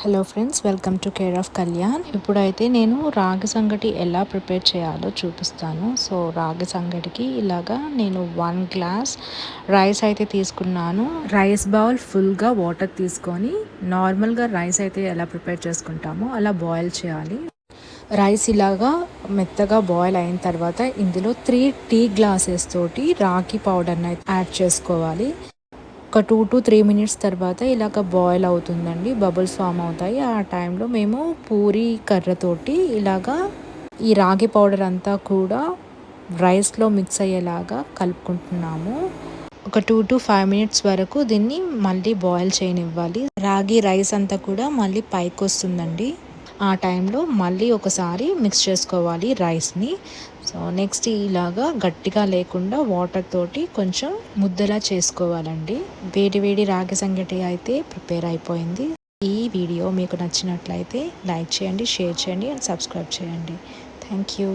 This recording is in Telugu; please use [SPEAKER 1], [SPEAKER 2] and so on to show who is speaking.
[SPEAKER 1] Hello friends welcome to care of Kalyan. ఇప్పుడైతే నేను రాగి సంగటి ఎలా ప్రిపేర్ చేయాలో చూపిస్తాను. సో రాగి సంగటికి ఇలాగా నేను వన్ గ్లాస్ రైస్ అయితే తీసుకున్నాను. రైస్ బౌల్ ఫుల్గా వాటర్ తీసుకొని నార్మల్గా రైస్ అయితే ఎలా ప్రిపేర్ చేసుకుంటామో అలా బాయిల్ చేయాలి. రైస్ ఇలాగా మెత్తగా బాయిల్ అయిన తర్వాత ఇందులో త్రీ టీ గ్లాసెస్ తోటి రాగి పౌడర్ని అయితే యాడ్ చేసుకోవాలి. ఒక టూ టు త్రీ మినిట్స్ తర్వాత ఇలాగ బాయిల్ అవుతుందండి. బబుల్స్ ఫామ్ అవుతాయి. ఆ టైంలో మేము పూరి కర్రతోటి ఇలాగా ఈ రాగి పౌడర్ అంతా కూడా రైస్లో మిక్స్ అయ్యేలాగా కలుపుకుంటున్నాము. ఒక టూ టు ఫైవ్ మినిట్స్ వరకు దీన్ని మళ్ళీ బాయిల్ చేయనివ్వాలి. రాగి రైస్ అంతా కూడా మళ్ళీ పైకి వస్తుందండి. ఆ టైంలో మళ్ళీ ఒకసారి మిక్స్ చేసుకోవాలి రైస్ని. సో నెక్స్ట్ ఇలాగా గట్టిగా లేకుండా వాటర్ తోటి కొంచెం ముద్దలా చేసుకోవాలండి. వేడి వేడి రాగి సంగటి అయితే ప్రిపేర్ అయిపోయింది. ఈ వీడియో మీకు నచ్చినట్లయితే లైక్ చేయండి షేర్ చేయండి అండ్ సబ్స్క్రైబ్ చేయండి. Thank you.